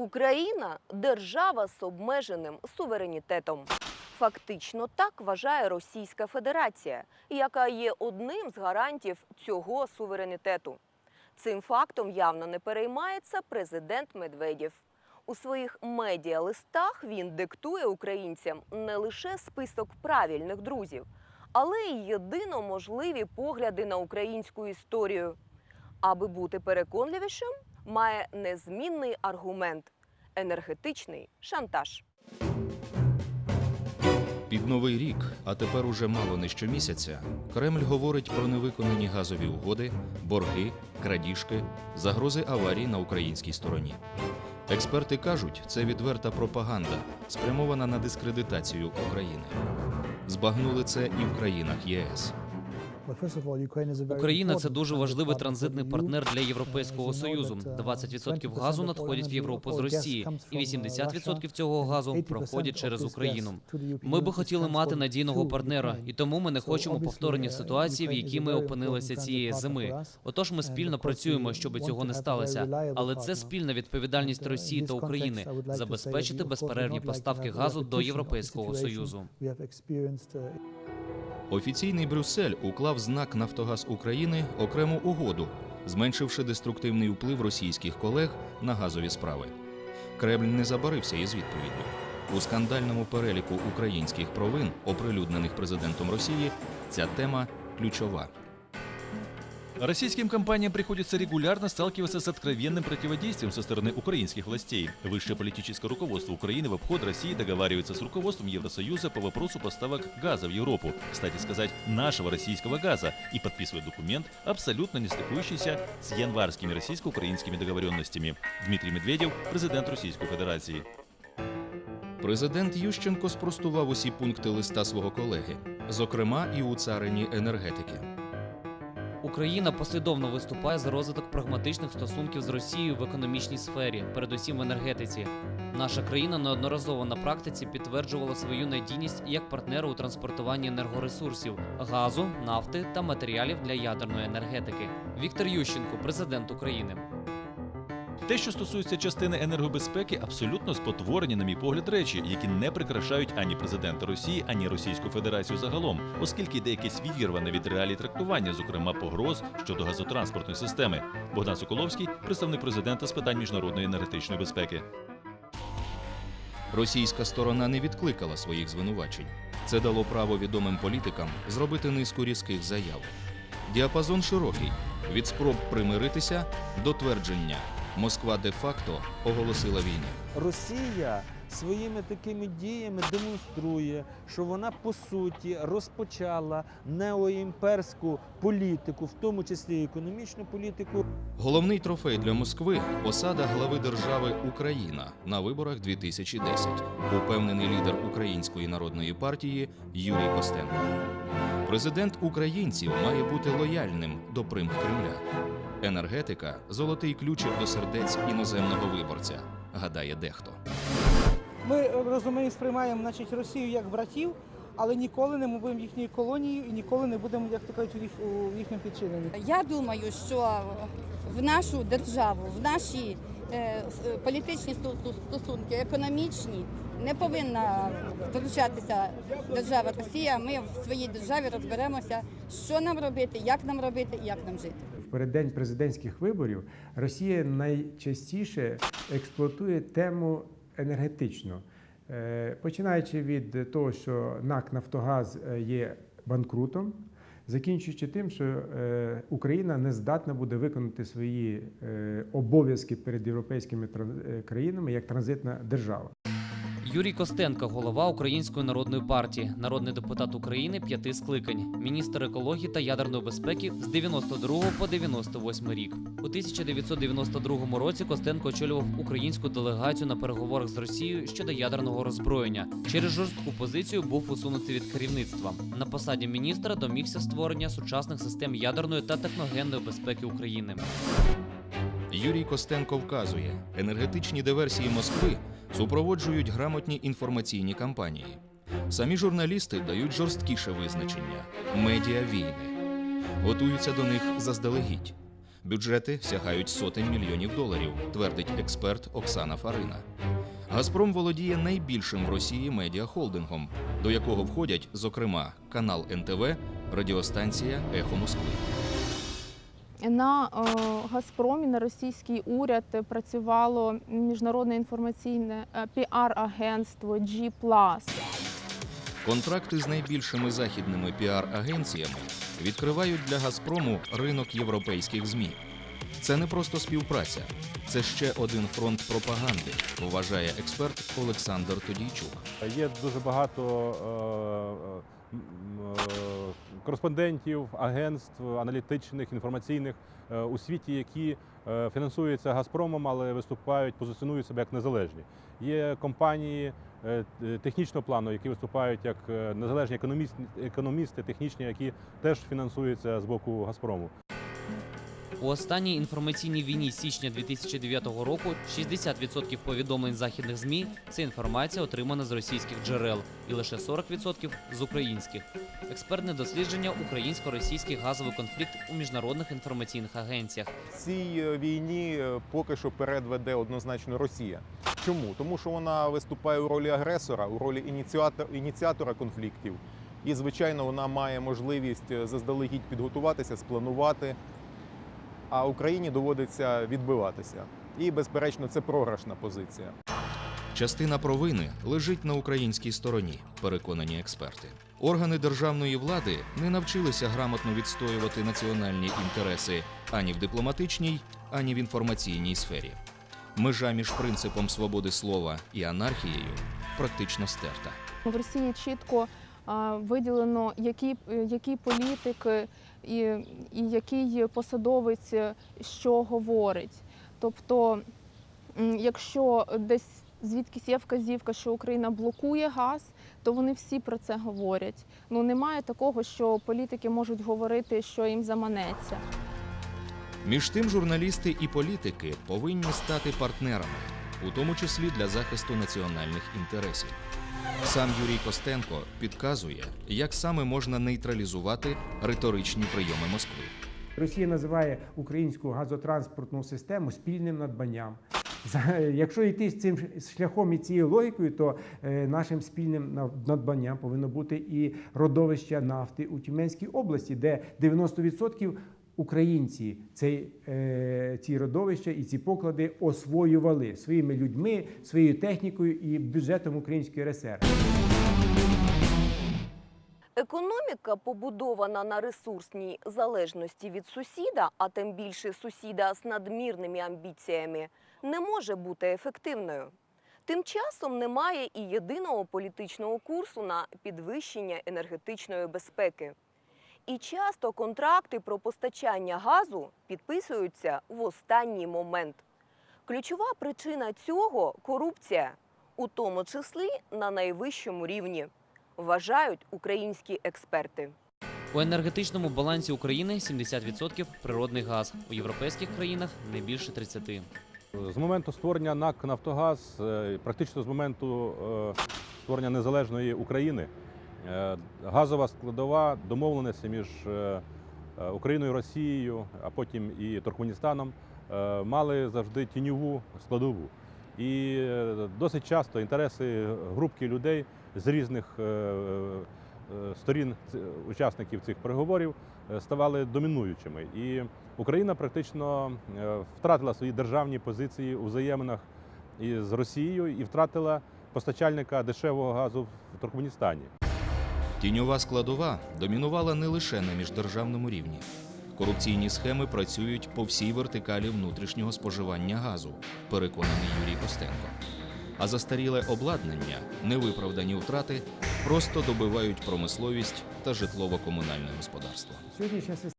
Україна держава з обмеженим суверенітетом. Фактично так вважає Російська Федерація, яка є одним з гарантів цього суверенітету. Цим фактом явно не переймається президент Медведєв. У своїх медіалистах він диктує українцям не лише список правильних друзів, але й єдино можливі погляди на українську історію. Аби бути переконливішим, має незмінний аргумент енергетичний шантаж. Під новий рік, а тепер уже мало не щомісяця, Кремль говорить про невиконані газові угоди, борги, крадіжки, загрози аварій на українській стороні. Експерти кажуть, це відверта пропаганда, спрямована на дискредитацію України. Збагнули це і в країнах ЄС. Україна це дуже важливий транзитний партнер для Європейського союзу. 20% газу надходять в Європу з Росії, і 80% цього газу проходять через Україну. Ми би хотіли мати надійного партнера, і тому ми не хочемо повторення ситуації, в якій ми опинилися цієї зими. Отож, ми спільно працюємо, щоб цього не сталося. Але це спільна відповідальність Росії та України забезпечити безперервні поставки газу до Європейського союзу. Офіційний Брюссель уклав знак Нафтогаз України окрему угоду, зменшивши деструктивний вплив російських колег на газові справи. Кремль не забарився із відповіддю. У скандальному переліку українських провин, оприлюднених президентом Росії, ця тема ключова. Российским компаниям приходится регулярно сталкиваться с откровенным противодействием со стороны украинских властей. Высшее политическое руководство Украины в обход России договаривается с руководством Евросоюза по вопросу поставок газа в Европу, кстати сказать, нашего российского газа, и подписывает документ, абсолютно не стыкующийся с январскими российско-украинскими договоренностями. Дмитрий Медведев, президент Российской Федерации. Президент Ющенко спростував усі пункти листа свого колеги, зокрема і у царині енергетики. Україна послідовно виступає за розвиток прагматичних стосунків з Росією в економічній сфері, передусім в енергетиці. Наша країна неодноразово на практиці підтверджувала свою надійність як партнера у транспортуванні енергоресурсів, газу, нафти та матеріалів для ядерної енергетики. Віктор Ющенко, президент України. Те, що стосується частини енергобезпеки, абсолютно спотворені, на мій погляд, речі, які не прикрашають ані президента Росії, ані Російську Федерацію загалом, оскільки йде якесь відірване від реалій трактування, зокрема погроз щодо газотранспортної системи. Богдан Соколовський, представник президента з питань міжнародної енергетичної безпеки. Російська сторона не відкликала своїх звинувачень. Це дало право відомим політикам зробити низку різких заяв. Діапазон широкий від спроб примиритися до твердження Москва де-факто оголосила війну. Росія своїми такими діями демонструє, що вона по суті розпочала неоімперську політику, в тому числі економічну політику. Головний трофей для Москви посада глави держави Україна на виборах 2010, упевнений лідер Української народної партії Юрій Костенко. Президент українців має бути лояльним до примх Кремля. Енергетика золотий ключик до сердець іноземного виборця, гадає дехто. Ми розуміємо, сприймаємо значить, Росію як братів, але ніколи не будемо їхньою колонією і ніколи не будемо, як то кажуть, у їхньому підчиненні. Я думаю, що в нашу державу, в наші е, політичні сту- сту- стосунки, економічні, не повинна втручатися держава Росія. Ми в своїй державі розберемося, що нам робити, як нам робити і як нам жити. Переддень президентських виборів Росія найчастіше експлуатує тему енергетичну, Е, починаючи від того, що НАК Нафтогаз е, є банкрутом, закінчуючи тим, що е, Україна не здатна буде виконати свої обов'язки перед європейськими країнами як транзитна держава. Юрій Костенко, голова Української народної партії, народний депутат України п'яти скликань, міністр екології та ядерної безпеки з 92 по 98 рік. У 1992 році Костенко очолював українську делегацію на переговорах з Росією щодо ядерного роззброєння. Через жорстку позицію був усунутий від керівництва. На посаді міністра домігся створення сучасних систем ядерної та техногенної безпеки України. Юрій Костенко вказує, енергетичні диверсії Москви супроводжують грамотні інформаційні кампанії. Самі журналісти дають жорсткіше визначення медіа війни, готуються до них заздалегідь. Бюджети сягають сотень мільйонів доларів, твердить експерт Оксана Фарина. Газпром володіє найбільшим в Росії медіахолдингом, до якого входять, зокрема, канал НТВ, радіостанція Ехо Москви. На е, Газпромі на російський уряд працювало міжнародне інформаційне е, піар-агентство G+. Контракти з найбільшими західними піар-агенціями відкривають для Газпрому ринок європейських ЗМІ. Це не просто співпраця, це ще один фронт пропаганди, вважає експерт Олександр Тодійчук. Є дуже багато е, е, е, кореспондентів, агентств аналітичних, інформаційних е, у світі, які е, фінансуються Газпромом, але виступають, позиціонують себе як незалежні. Є компанії е, технічного плану, які виступають як е, незалежні економісти, економісти технічні, які теж фінансуються з боку Газпрому. У останній інформаційній війні січня 2009 року 60% повідомлень західних ЗМІ це інформація, отримана з російських джерел, і лише 40% з українських. Експертне дослідження українсько-російський газовий конфлікт у міжнародних інформаційних агенціях. цій е, війні е, поки що перед веде однозначно Росія. Чому? Тому що вона виступає у ролі агресора, у ролі ініціатор, ініціатора конфліктів. І, звичайно, вона має можливість е, заздалегідь підготуватися, спланувати. А Україні доводиться відбиватися. І, безперечно, це програшна позиція. Частина провини лежить на українській стороні, переконані експерти. Органи державної влади не навчилися грамотно відстоювати національні інтереси ані в дипломатичній, ані в інформаційній сфері. Межа між принципом свободи слова і анархією практично стерта. В Росії чітко виділено, які, які політики і, і який посадовець е, що говорить. Тобто, якщо десь звідкись є вказівка, що Україна блокує газ, то вони всі про це говорять. Ну немає такого, що політики можуть говорити, що їм заманеться. Між тим, журналісти і політики повинні стати партнерами, у тому числі для захисту національних інтересів. Сам Юрій Костенко підказує, як саме можна нейтралізувати риторичні прийоми Москви. Росія називає українську газотранспортну систему спільним надбанням. Якщо йти з цим шляхом і цією логікою, то е, нашим спільним надбанням повинно бути і родовище нафти у Тюменській області, де 90% українці цей, е, ці родовища і ці поклади освоювали своїми людьми, своєю технікою і бюджетом Української РСР. Економіка, побудована на ресурсній залежності від сусіда, а тим більше сусіда з надмірними амбіціями, не може бути ефективною. Тим часом немає і єдиного політичного курсу на підвищення енергетичної безпеки. І часто контракти про постачання газу підписуються в останній момент. Ключова причина цього корупція, у тому числі на найвищому рівні вважають українські експерти. У енергетичному балансі України 70% природний газ, у європейських країнах не більше 30%. З моменту створення НАК Нафтогаз, е, практично з моменту е, створення незалежної України, газова складова домовленості між е, е, Україною, Росією, а потім і Туркменістаном е, мали завжди тіньову складову. І е, досить часто інтереси групки людей з різних е, е, сторін учасників цих переговорів е, ставали домінуючими. І Україна практично е, втратила свої державні позиції у взаєминах із Росією і втратила постачальника дешевого газу в Туркменістані. Тіньова складова домінувала не лише на міждержавному рівні. Корупційні схеми працюють по всій вертикалі внутрішнього споживання газу, переконаний Юрій Костенко. А застаріле обладнання, невиправдані втрати просто добивають промисловість та житлово-комунальне господарство.